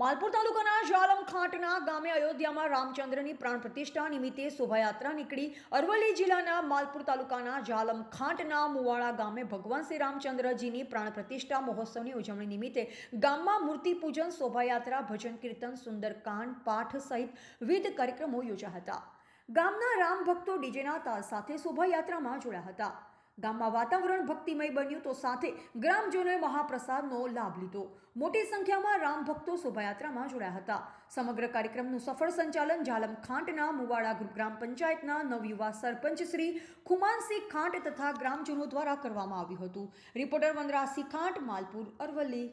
માલપુર તાલુકાના જાલમ ખાંટના ગામે અયોધ્યામાં રામચંદ્રની પ્રાણ પ્રતિષ્ઠા નિમિત્તે શોભાયાત્રા નીકળી. અરવલ્લી જિલ્લાના માલપુર તાલુકાના જાલમ ખાંટના મુવાડા ગામે ભગવાન શ્રી રામચંદ્રજીની પ્રાણ પ્રતિષ્ઠા મહોત્સવની ઉજવણી નિમિત્તે ગામમાં મૂર્તિ પૂજન શોભાયાત્રા, ભજન કીર્તન, સુંદરકાંડ, પાઠ સહિત વિવિધ કાર્યક્રમો યોજાયા હતા. ગામના રામ ભક્તો ડીજેના તાલ સાથે શોભાયાત્રામાં જોડાયા હતા. ગામમાં વાતાવરણ ભક્તિમય બન્યું તો સાથે ગ્રામજનોએ મહાપ્રસાદનો લાભ લીધો. મોટી સંખ્યામાં રામ ભક્તો શોભાયાત્રામાં જોડાયા હતા. સમગ્ર કાર્યક્રમનું સફળ સંચાલન જાલમ ખાંટના મુવાડા ગ્રામ પંચાયતના નવયુવા સરપંચ શ્રી ખુમાનસિંહ ખાંટ તથા ગ્રામજનો દ્વારા કરવામાં આવ્યું હતું. રિપોર્ટર વનરાજસિંહ ખાંટ, માલપુર, અરવલ્લી.